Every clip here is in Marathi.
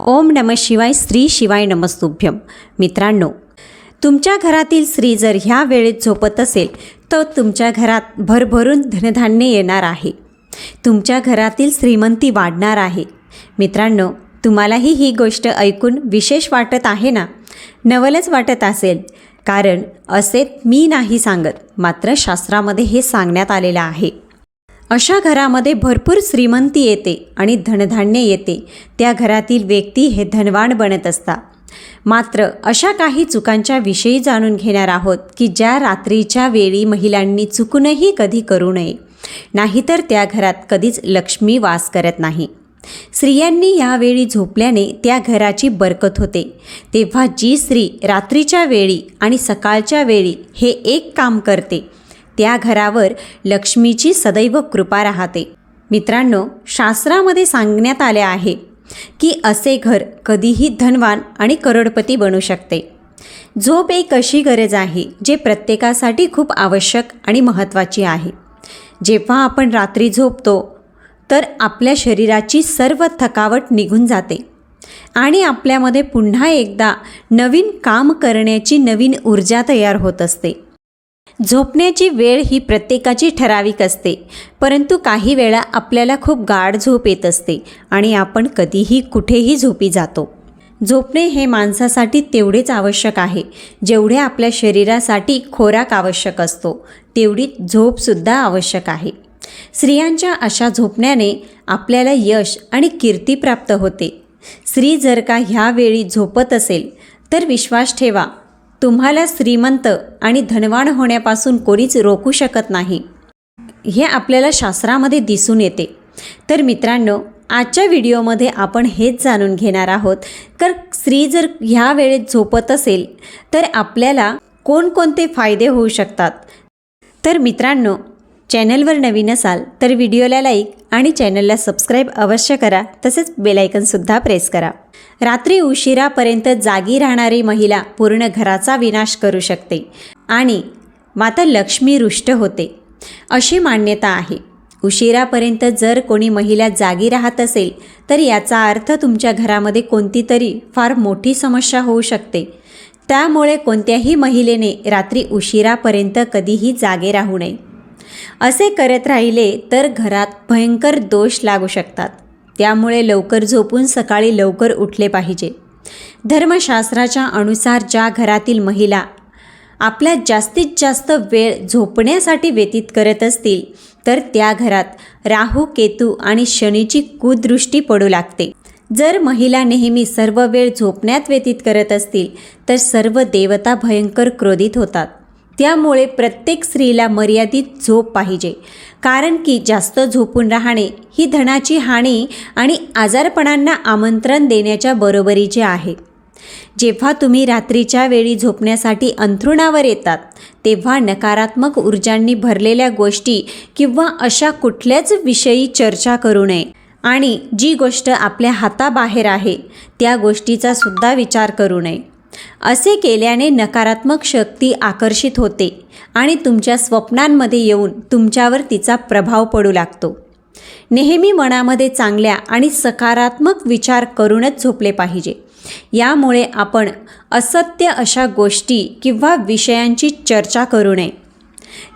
ओम नम शिवाय स्त्री शिवाय नमस्तुभ्यम मित्रांनो तुमच्या घरातील स्त्री जर ह्या वेळेत झोपत असेल तर तुमच्या घरात भरभरून धनधान्य येणार आहे. तुमच्या घरातील श्रीमंती वाढणार आहे. मित्रांनो तुम्हालाही ही गोष्ट ऐकून विशेष वाटत आहे ना? नवलच वाटत असेल. कारण असे मी नाही सांगत मात्र शास्त्रामध्ये हे सांगण्यात आलेलं आहे. अशा घरामध्ये भरपूर श्रीमंती येते आणि धनधान्य येते. त्या घरातील व्यक्ती हे धनवान बनत असतात. मात्र अशा काही चुकांच्या विषयी जाणून घेणार आहोत की ज्या रात्रीच्या वेळी महिलांनी चुकूनही कधी करू नये. नाहीतर त्या घरात कधीच लक्ष्मी वास करत नाही. स्त्रियांनी यावेळी झोपल्याने त्या घराची बरकत होते. तेव्हा जी स्त्री रात्रीच्या वेळी आणि सकाळच्या वेळी हे एक काम करते त्या घरावर लक्ष्मीची सदैव कृपा राहते. मित्रांनो शास्त्रामध्ये सांगण्यात आले आहे की असे घर कधीही धनवान आणि करोडपती बनू शकते. झोप एक अशी गरज आहे जे प्रत्येकासाठी खूप आवश्यक आणि महत्त्वाची आहे. जेव्हा आपण रात्री झोपतो तर आपल्या शरीराची सर्व थकावट निघून जाते आणि आपल्यामध्ये पुन्हा एकदा नवीन काम करण्याची नवीन ऊर्जा तयार होत असते. झोपण्याची वेळ ही प्रत्येकाची ठराविक असते परंतु काही वेळा आपल्याला खूप गाढ झोप येत असते आणि आपण कधीही कुठेही झोपी जातो. झोपणे हे माणसासाठी तेवढेच आवश्यक आहे जेवढे आपल्या शरीरासाठी खोराक आवश्यक असतो तेवढी झोपसुद्धा आवश्यक आहे. स्त्रियांच्या अशा झोपण्याने आपल्याला यश आणि कीर्ती प्राप्त होते. स्त्री जर का ह्यावेळी झोपत असेल तर विश्वास ठेवा. तुम्हाला श्रीमंत आणि धनवान होण्यापासून कोणीच रोखू शकत नाही. हे आपल्याला शास्त्रामध्ये दिसून येते. तर मित्रांनो आजच्या व्हिडिओमध्ये आपण हेच जाणून घेणार आहोत. तर स्त्री जर ह्या वेळेत झोपत असेल तर आपल्याला कोणकोणते फायदे होऊ शकतात? तर मित्रांनो चॅनलवर नवीन असाल तर व्हिडिओला लाईक आणि चॅनलला सबस्क्राईब अवश्य करा तसेच बेलायकनसुद्धा प्रेस करा. रात्री उशिरापर्यंत जागी राहणारी महिला पूर्ण घराचा विनाश करू शकते आणि माता लक्ष्मी रुष्ट होते. अशी मान्यता आहे. उशिरापर्यंत जर कोणी महिला जागी राहत असेल तर याचा अर्थ तुमच्या घरामध्ये कोणती तरी फार मोठी समस्या होऊ शकते. त्यामुळे कोणत्याही महिलेने रात्री उशिरापर्यंत कधीही जागे राहू नये. असे करत राहिले तर घरात भयंकर दोष लागू शकतात. त्यामुळे लवकर झोपून सकाळी लवकर उठले पाहिजे. धर्मशास्त्राच्या अनुसार ज्या घरातील महिला आपल्या जास्तीत जास्त वेळ झोपण्यासाठी व्यतीत करत असतील तर त्या घरात राहू केतू आणि शनीची कुदृष्टी पडू लागते. जर महिला नेहमी सर्व वेळ झोपण्यात व्यतीत करत असतील तर सर्व देवता भयंकर क्रोधित होतात. त्यामुळे प्रत्येक स्त्रीला मर्यादित झोप पाहिजे. कारण की जास्त झोपून राहणे ही धनाची हानी आणि आजारपणांना आमंत्रण देण्याच्या बरोबरीचे आहे. जेव्हा तुम्ही रात्रीच्या वेळी झोपण्यासाठी अंथरुणावर येतात तेव्हा नकारात्मक ऊर्जांनी भरलेल्या गोष्टी किंवा अशा कुठल्याच विषयी चर्चा करू नये. आणि जी गोष्ट आपल्या हाताबाहेर आहे त्या गोष्टीचा सुद्धा विचार करू नये. असे केल्याने नकारात्मक शक्ती आकर्षित होते आणि तुमच्या स्वप्नांमध्ये येऊन तुमच्यावर तिचा प्रभाव पडू लागतो. नेहमी मनामध्ये चांगल्या आणि सकारात्मक विचार करूनच झोपले पाहिजे. यामुळे आपण असत्य अशा गोष्टी किंवा विषयांची चर्चा करू नये.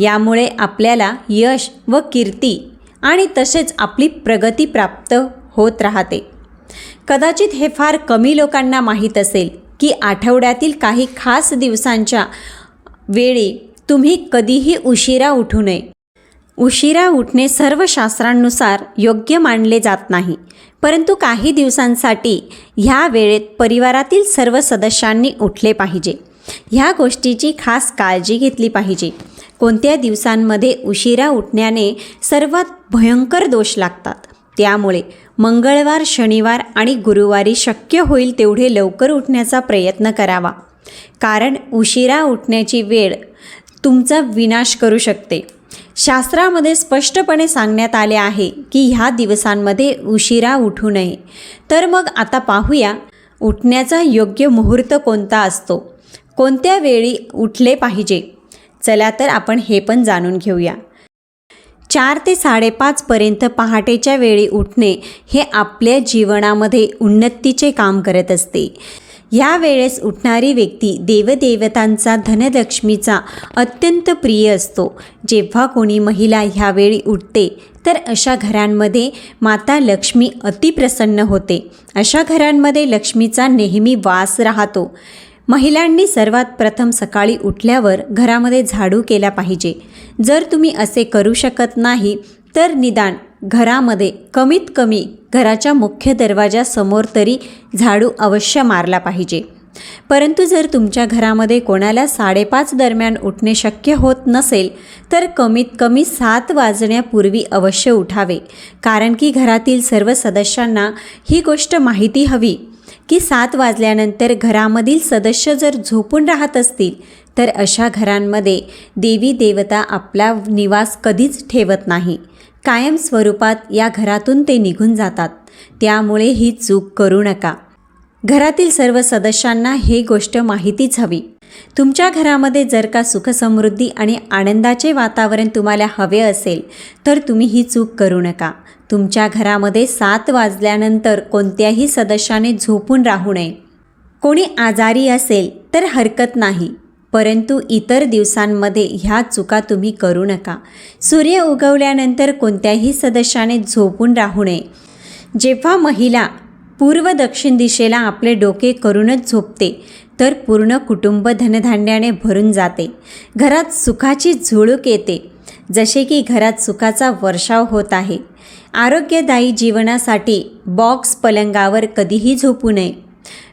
यामुळे आपल्याला यश व कीर्ती आणि तसेच आपली प्रगती प्राप्त होत राहते. कदाचित हे फार कमी लोकांना माहीत असेल की आठवड्यातील काही खास दिवसांच्या वेळी तुम्ही कधीही उशिरा उठू नये. उशिरा उठणे सर्व शास्त्रांनुसार योग्य मानले जात नाही. परंतु काही दिवसांसाठी ह्या वेळेत परिवारातील सर्व सदस्यांनी उठले पाहिजे. ह्या गोष्टीची खास काळजी घेतली पाहिजे. कोणत्या दिवसांमध्ये उशिरा उठण्याने सर्वात भयंकर दोष लागतात? त्यामुळे मंगळवार शनिवार आणि गुरुवारी शक्य होईल तेवढे लवकर उठण्याचा प्रयत्न करावा. कारण उशिरा उठण्याची वेळ तुमचा विनाश करू शकते. शास्त्रामध्ये स्पष्टपणे सांगण्यात आले आहे की ह्या दिवसांमध्ये उशिरा उठू नये. तर मग आता पाहूया उठण्याचा योग्य मुहूर्त कोणता असतो. कोणत्या वेळी उठले पाहिजे? चला तर आपण हे पण जाणून घेऊया. चार ते साडेपाचपर्यंत पहाटेच्या वेळी उठणे हे आपल्या जीवनामध्ये उन्नतीचे काम करत असते. या वेळेस उठणारी व्यक्ती देवदेवतांचा धनलक्ष्मीचा अत्यंत प्रिय असतो. जेव्हा कोणी महिला ह्यावेळी उठते तर अशा घरांमध्ये माता लक्ष्मी अतिप्रसन्न होते. अशा घरांमध्ये लक्ष्मीचा नेहमी वास राहतो. महिलांनी सर्वात प्रथम सकाळी उठल्यावर घरामध्ये झाडू केला पाहिजे. जर तुम्ही असे करू शकत नाही तर निदान घरामध्ये कमीत कमी घराच्या मुख्य दरवाजासमोर तरी झाडू अवश्य मारला पाहिजे. परंतु जर तुमच्या घरामध्ये कोणाला साडेपाच दरम्यान उठणे शक्य होत नसेल तर कमीत कमी सात वाजण्यापूर्वी अवश्य उठावे. कारण की घरातील सर्व सदस्यांना ही गोष्ट माहिती हवी की सात वाजल्यानंतर घरामधील सदस्य जर झोपून राहत असतील तर अशा घरांमध्ये देवी देवता आपला निवास कधीच ठेवत नाही. कायम स्वरूपात या घरातून ते निघून जातात. त्यामुळे ही चूक करू नका. घरातील सर्व सदस्यांना ही गोष्ट माहितीच हवी. तुमच्या घरामध्ये जर का सुखसमृद्धी आणि आनंदाचे वातावरण तुम्हाला हवे असेल तर तुम्ही ही चूक करू नका. तुमच्या घरामध्ये सात वाजल्यानंतर कोणत्याही सदस्याने झोपून राहू नये. कोणी आजारी असेल तर हरकत नाही. परंतु इतर दिवसांमध्ये ह्या चुका तुम्ही करू नका. सूर्य उगवल्यानंतर कोणत्याही सदस्याने झोपून राहू नये. जेव्हा महिला पूर्व दक्षिण दिशेला आपले डोके करूनच झोपते तर पूर्ण कुटुंब धनधान्याने भरून जाते. घरात सुखाची झुळूक येते जसे की घरात सुखाचा वर्षाव होत आहे. आरोग्यदायी जीवनासाठी बॉक्स पलंगावर कधीही झोपू नये.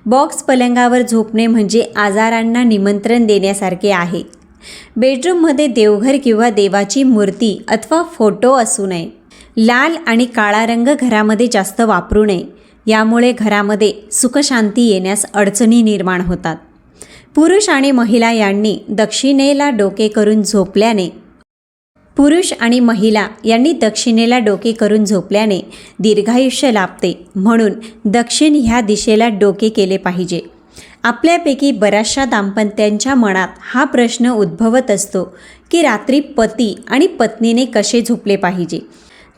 बॉक्स पलंगावर झोपणे म्हणजे आजारांना निमंत्रण देण्यासारखे आहे. बेडरूममध्ये देवघर किंवा देवाची मूर्ती अथवा फोटो असू नये. लाल आणि काळा रंग घरामध्ये जास्त वापरू नये. यामुळे घरामध्ये सुखशांती येण्यास अडचणी निर्माण होतात. पुरुष आणि महिला यांनी दक्षिणेला डोके करून झोपल्याने पुरुष आणि महिला यांनी दक्षिणेला डोके करून झोपल्याने दीर्घायुष्य लाभते म्हणून दक्षिण ह्या दिशेला डोके केले पाहिजे. आपल्यापैकी बऱ्याचशा दाम्पत्यांच्या मनात हा प्रश्न उद्भवत असतो की रात्री पती आणि पत्नीने कसे झोपले पाहिजे.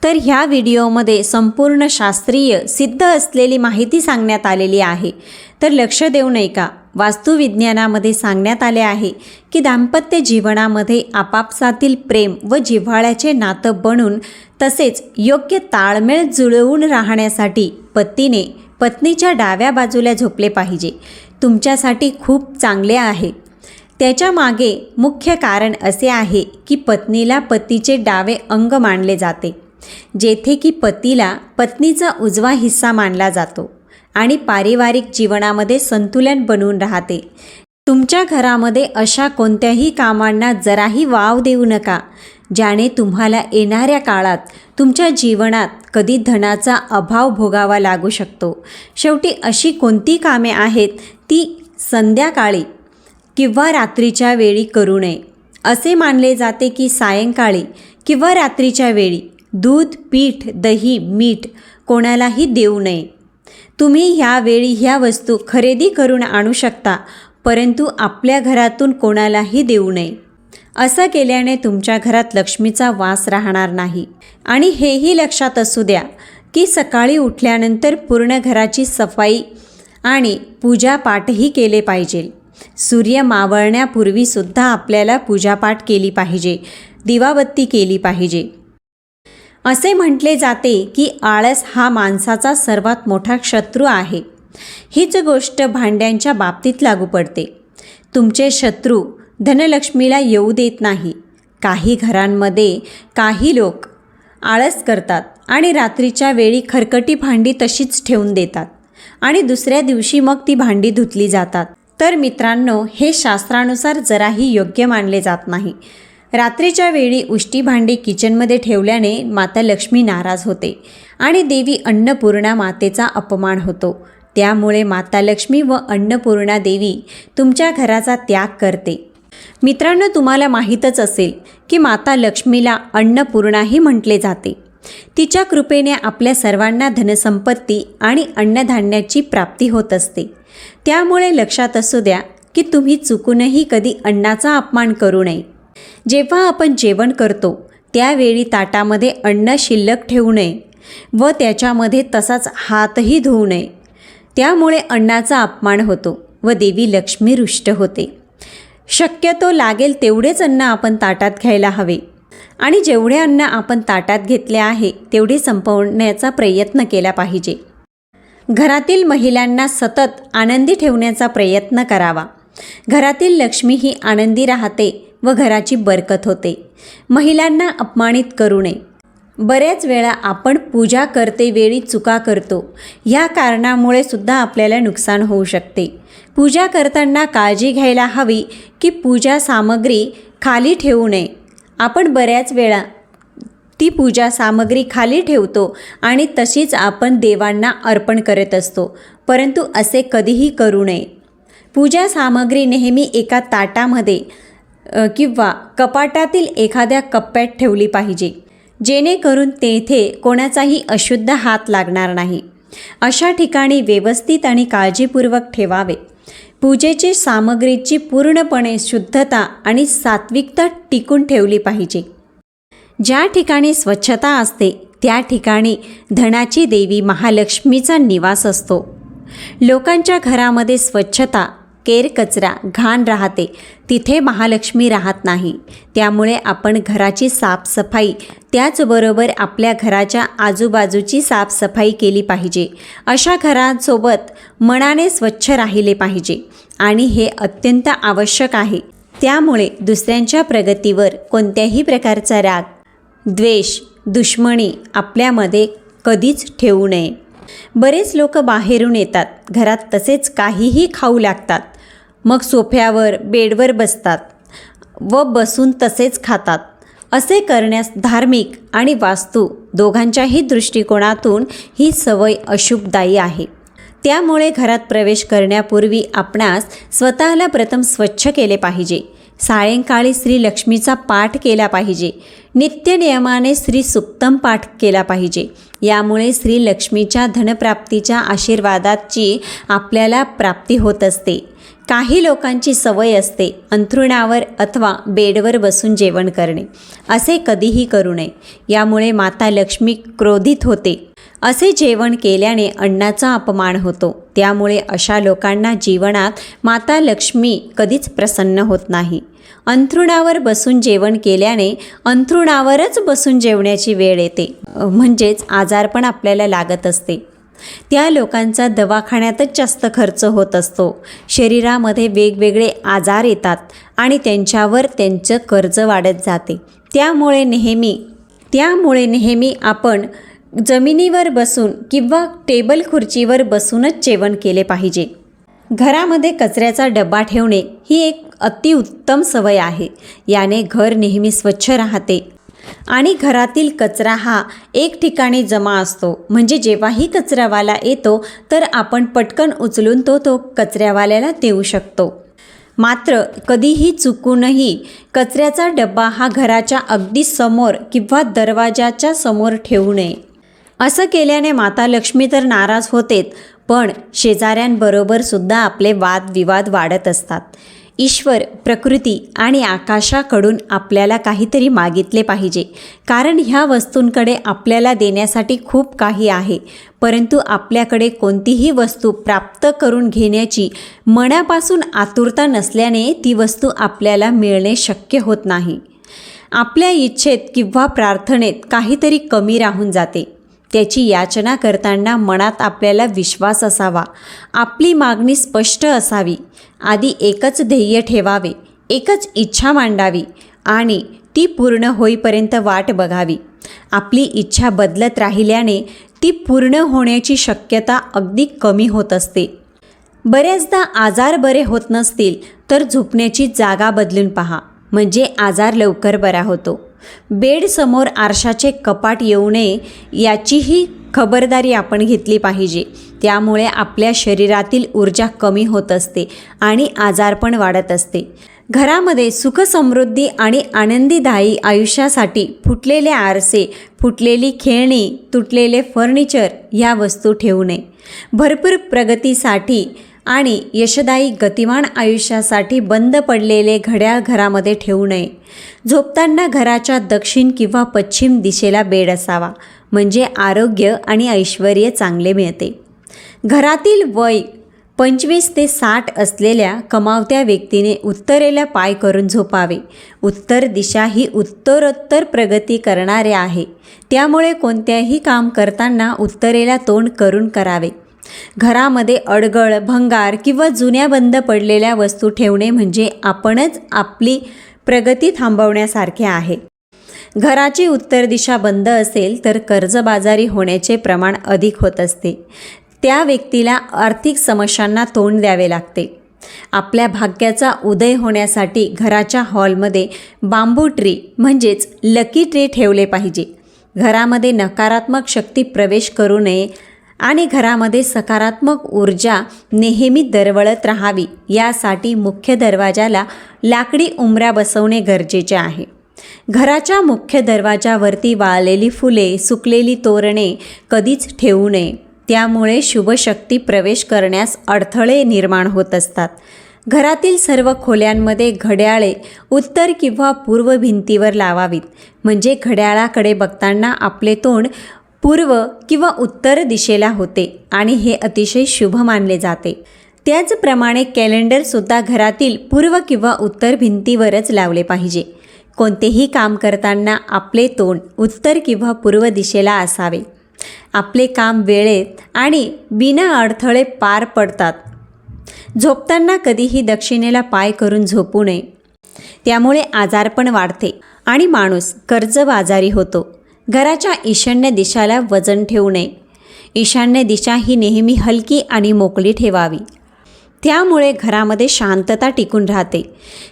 तर ह्या व्हिडिओमध्ये संपूर्ण शास्त्रीय सिद्ध असलेली माहिती सांगण्यात आलेली आहे. तर लक्ष देऊ नये का? वास्तुविज्ञानामध्ये सांगण्यात आले आहे की दाम्पत्य जीवनामध्ये आपापसातील प्रेम व जिव्हाळ्याचे नातं बनून तसेच योग्य ताळमेळ जुळवून राहण्यासाठी पतीने पत्नीच्या डाव्या बाजूला झोपले पाहिजे. तुमच्यासाठी खूप चांगले आहे. त्याच्यामागे मुख्य कारण असे आहे की पत्नीला पतीचे डावे अंग मानले जाते जेथे की पतीला पत्नीचा उजवा हिस्सा मानला जातो. आणि पारिवारिक जीवनामध्ये संतुलन बनवून राहते. तुमच्या घरामध्ये अशा कोणत्याही कामांना जराही वाव देऊ नका ज्याने तुम्हाला येणाऱ्या काळात तुमच्या जीवनात कधी धनाचा अभाव भोगावा लागू शकतो. शेवटी अशी कोणती कामे आहेत ती संध्याकाळी किंवा रात्रीच्या वेळी करू नये. असे मानले जाते की सायंकाळी किंवा रात्रीच्या वेळी दूध पीठ दही मीठ कोणालाही देऊ नये. तुम्ही ह्यावेळी ह्या वस्तू खरेदी करून आणू शकता परंतु आपल्या घरातून कोणालाही देऊ नये. असं केल्याने तुमच्या घरात लक्ष्मीचा वास राहणार नाही. आणि हेही लक्षात असू द्या की सकाळी उठल्यानंतर पूर्ण घराची सफाई आणि पूजापाठही केले पाहिजे. सूर्य मावळण्यापूर्वीसुद्धा आपल्याला पूजापाठ केली पाहिजे दिवाबत्ती केली पाहिजे. असे म्हटले जाते की आळस हा माणसाचा सर्वात मोठा शत्रू आहे. हीच गोष्ट भांड्यांच्या बाबतीत लागू पडते. तुमचे शत्रू धनलक्ष्मीला येऊ देत नाही. काही घरांमध्ये काही लोक आळस करतात आणि रात्रीच्या वेळी खरकटी भांडी तशीच ठेवून देतात आणि दुसऱ्या दिवशी मग ती भांडी धुतली जातात. तर मित्रांनो हे शास्त्रानुसार जराही योग्य मानले जात नाही. रात्रीच्या वेळी उष्टी भांडी किचनमध्ये ठेवल्याने माता लक्ष्मी नाराज होते आणि देवी अन्नपूर्णा मातेचा अपमान होतो. त्यामुळे माता लक्ष्मी व अन्नपूर्णा देवी तुमच्या घराचा त्याग करते. मित्रांनो तुम्हाला माहीतच असेल की माता लक्ष्मीला अन्नपूर्णाही म्हटले जाते. तिच्या कृपेने आपल्या सर्वांना धनसंपत्ती आणि अन्नधान्याची प्राप्ती होत असते. त्यामुळे लक्षात असू द्या की तुम्ही चुकूनही कधी अन्नाचा अपमान करू नये. जेव्हा आपण जेवण करतो त्यावेळी ताटामध्ये अन्न शिल्लक ठेवू नये व त्याच्यामध्ये तसाच हातही धुवू नये. त्यामुळे अन्नाचा अपमान होतो व देवी लक्ष्मी रुष्ट होते. शक्यतो लागेल तेवढेच अन्न आपण ताटात घ्यायला हवे. आणि जेवढे अन्न आपण ताटात घेतले आहे तेवढे संपवण्याचा प्रयत्न केला पाहिजे. घरातील महिलांना सतत आनंदी ठेवण्याचा प्रयत्न करावा. घरातील लक्ष्मी ही आनंदी राहते व घराची बरकत होते. महिलांना अपमानित करू नये. बऱ्याच वेळा आपण पूजा करते वेळी चुका करतो. या कारणामुळे सुद्धा आपल्याला नुकसान होऊ शकते. पूजा करताना काळजी घ्यायला हवी की पूजा सामग्री खाली ठेवू नये. आपण बऱ्याच वेळा ती पूजा सामग्री खाली ठेवतो आणि तशीच आपण देवांना अर्पण करत असतो परंतु असे कधीही करू नये. पूजा सामग्री नेहमी एका ताटामध्ये किंवा कपाटातील एखाद्या कप्प्यात ठेवली पाहिजे. जेणेकरून तेथे कोणाचाही अशुद्ध हात लागणार नाही. अशा ठिकाणी व्यवस्थित आणि काळजीपूर्वक ठेवावे. पूजेची सामग्रीची पूर्णपणे शुद्धता आणि सात्विकता टिकून ठेवली पाहिजे. ज्या ठिकाणी स्वच्छता असते त्या ठिकाणी धनाची देवी महालक्ष्मीचा निवास असतो. लोकांच्या घरामध्ये स्वच्छता केर कचरा घाण राहते. तिथे महालक्ष्मी राहत नाही. त्यामुळे आपण घराची साफसफाई त्याचबरोबर आपल्या घराच्या आजूबाजूची साफसफाई केली पाहिजे. अशा घरांसोबत मनाने स्वच्छ राहिले पाहिजे आणि हे अत्यंत आवश्यक आहे. त्यामुळे दुसऱ्यांच्या प्रगतीवर कोणत्याही प्रकारचा राग द्वेष दुश्मनी आपल्यामध्ये कधीच ठेवू नये. बरेच लोक बाहेरून येतात. घरात तसेच काहीही खाऊ लागतात. मग सोफ्यावर बेडवर बसतात व बसून तसेच खातात. असे करण्यास धार्मिक आणि वास्तू दोघांच्याही दृष्टिकोनातून ही सवय अशुभदायी आहे. त्यामुळे घरात प्रवेश करण्यापूर्वी आपणास स्वतःला प्रथम स्वच्छ केले पाहिजे. सायंकाळी श्री लक्ष्मीचा पाठ केला पाहिजे. नित्यनियमाने श्री सुक्तम पाठ केला पाहिजे. यामुळे श्री लक्ष्मीच्या धनप्राप्तीच्या आशीर्वादाची आपल्याला प्राप्ती होत असते. काही लोकांची सवय असते अंथरुणावर अथवा बेडवर बसून जेवण करणे. असे कधीही करू नये. यामुळे माता लक्ष्मी क्रोधित होते. असे जेवण केल्याने अन्नाचा अपमान होतो. त्यामुळे अशा लोकांना जीवनात माता लक्ष्मी कधीच प्रसन्न होत नाही. अंथरुणावर बसून जेवण केल्याने अंथरुणावरच बसून जेवण्याची वेळ येते. म्हणजेच म्हणजेच आजारपण आपल्याला लागत असते. त्या लोकांचा दवाखान्यातच जास्त खर्च होत असतो. शरीरामध्ये वेगवेगळे आजार येतात आणि त्यांच्यावर त्यांचं कर्ज वाढत जाते. त्यामुळे नेहमी त्यामुळे नेहमी आपण जमिनीवर बसून किंवा टेबल खुर्चीवर बसूनच जेवण केले पाहिजे. घरामध्ये कचऱ्याचा डबा ठेवणे ही एक अतिउत्तम सवय आहे. याने घर नेहमी स्वच्छ राहते. आणि घरातील कचरा हा एक ठिकाणी जमा असतो. म्हणजे जेव्हाही कचरावाला येतो तर आपण पटकन उचलून तो तो कचऱ्यावाल्याला देऊ शकतो. मात्र कधीही चुकूनही कचऱ्याचा डब्बा हा घराच्या अगदी समोर किंवा दरवाजाच्या समोर ठेवू नये. असं केल्याने माता लक्ष्मी तर नाराज होतेच पण शेजाऱ्यांबरोबर सुद्धा आपले वादविवाद वाढत असतात. ईश्वर प्रकृती आणि आकाशाकडून आपल्याला काहीतरी मागितले पाहिजे. कारण ह्या वस्तूंकडे आपल्याला देण्यासाठी खूप काही आहे. परंतु आपल्याकडे कोणतीही वस्तू प्राप्त करून घेण्याची मनापासून आतुरता नसल्याने ती वस्तू आपल्याला मिळणे शक्य होत नाही. आपल्या इच्छेत किंवा प्रार्थनेत काहीतरी कमी राहून जाते. त्याची याचना करताना मनात आपल्याला विश्वास असावा. आपली मागणी स्पष्ट असावी. आधी एकच ध्येय ठेवावे एकच इच्छा मांडावी आणि ती पूर्ण होईपर्यंत वाट बघावी. आपली इच्छा बदलत राहिल्याने ती पूर्ण होण्याची शक्यता अगदी कमी होत असते. बऱ्याचदा आजार बरे होत नसतील तर झोपण्याची जागा बदलून पहा. म्हणजे आजार लवकर बरा होतो. बेडसमोर आरशाचे कपाट येऊ नये याचीही खबरदारी आपण घेतली पाहिजे. त्यामुळे आपल्या शरीरातील ऊर्जा कमी होत असते आणि आजारपण वाढत असते. घरामध्ये सुखसमृद्धी आणि आनंदीदायी आयुष्यासाठी फुटलेले आरसे फुटलेली खेळणी तुटलेले फर्निचर ह्या वस्तू ठेवू नये. भरपूर प्रगतीसाठी आणि यशदायी गतिमान आयुष्यासाठी बंद पडलेले घड्याळ घरामध्ये ठेवू नये. झोपताना घराच्या दक्षिण किंवा पश्चिम दिशेला बेड असावा म्हणजे आरोग्य आणि ऐश्वर चांगले मिळते. घरातील वय पंचवीस ते साठ असलेल्या कमावत्या व्यक्तीने उत्तरेला पाय करून झोपावे. उत्तर दिशा ही उत्तरोत्तर प्रगती करणारे आहे. त्यामुळे कोणत्याही काम करताना उत्तरेला तोंड करून करावे. घरामध्ये अडगळ भंगार किंवा जुन्या बंद पडलेल्या वस्तू ठेवणे म्हणजे आपणच आपली प्रगती थांबवण्यासारखे आहे. घराची उत्तर दिशा बंद असेल तर कर्जबाजारी होण्याचे प्रमाण अधिक होत असते. त्या व्यक्तीला आर्थिक समस्यांना तोंड द्यावे लागते. आपल्या भाग्याचा उदय होण्यासाठी घराच्या हॉलमध्ये बांबू ट्री म्हणजेच लकी ट्री ठेवले पाहिजे. घरामध्ये नकारात्मक शक्ती प्रवेश करू नये आणि घरामध्ये सकारात्मक ऊर्जा नेहमी दरवळत राहावी यासाठी मुख्य दरवाजाला लाकडी उमऱ्या बसवणे गरजेचे आहे. घराच्या मुख्य दरवाजावरती वाळलेली फुले सुकलेली तोरणे कधीच ठेवू नये. त्यामुळे शुभशक्ती प्रवेश करण्यास अडथळे निर्माण होत असतात. घरातील सर्व खोल्यांमध्ये घड्याळे उत्तर किंवा पूर्व भिंतीवर लावावीत. म्हणजे घड्याळाकडे बघताना आपले तोंड पूर्व किंवा उत्तर दिशेला होते आणि हे अतिशय शुभ मानले जाते. त्याचप्रमाणे कॅलेंडरसुद्धा घरातील पूर्व किंवा उत्तर भिंतीवरच लावले पाहिजे. कोणतेही काम करताना आपले तोंड उत्तर किंवा पूर्व दिशेला असावे. आपले काम वेळेत आणि बिना अडथळे पार पडतात. झोपताना कधीही दक्षिणेला पाय करून झोपू नये. त्यामुळे आजारपण वाढते आणि माणूस कर्जबाजारी होतो. घराच्या ईशान्य दिशाला वजन ठेवू नये. ईशान्य दिशा ही नेहमी हलकी आणि मोकळी ठेवावी. त्यामुळे घरामध्ये शांतता टिकून राहते.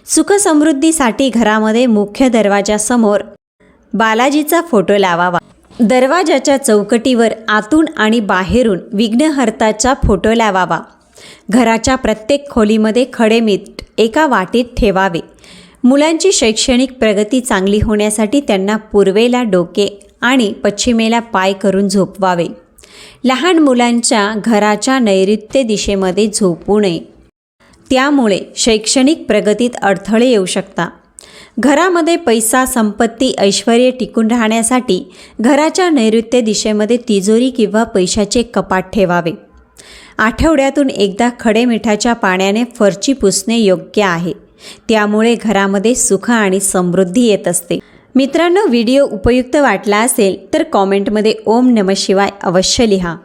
सुखसमृद्धीसाठी घरामध्ये मुख्य दरवाजासमोर बालाजीचा फोटो लावावा. दरवाजाच्या चौकटीवर आतून आणि बाहेरून विघ्नहर्ताचा फोटो लावावा. घराच्या प्रत्येक खोलीमध्ये खडे मीठ एका वाटीत ठेवावे. मुलांची शैक्षणिक प्रगती चांगली होण्यासाठी त्यांना पूर्वेला डोके आणि पश्चिमेला पाय करून झोपवावे. लहान मुलांच्या घराच्या नैऋत्य दिशेमध्ये झोपू नये. त्यामुळे शैक्षणिक प्रगतीत अडथळे येऊ शकता घरामध्ये पैसा संपत्ती ऐश्वर टिकून राहण्यासाठी घराच्या नैऋत्य दिशेमध्ये तिजोरी किंवा पैशाचे कपाट ठेवावे. आठवड्यातून एकदा खडे मिठाच्या पाण्याने फरची पुसणे योग्य आहे. त्यामुळे घरामध्ये सुख आणि समृद्धी येत असते. मित्रांनो व्हिडिओ उपयुक्त वाटला असेल तर कॉमेंटमध्ये ओम नम शिवाय अवश्य लिहा.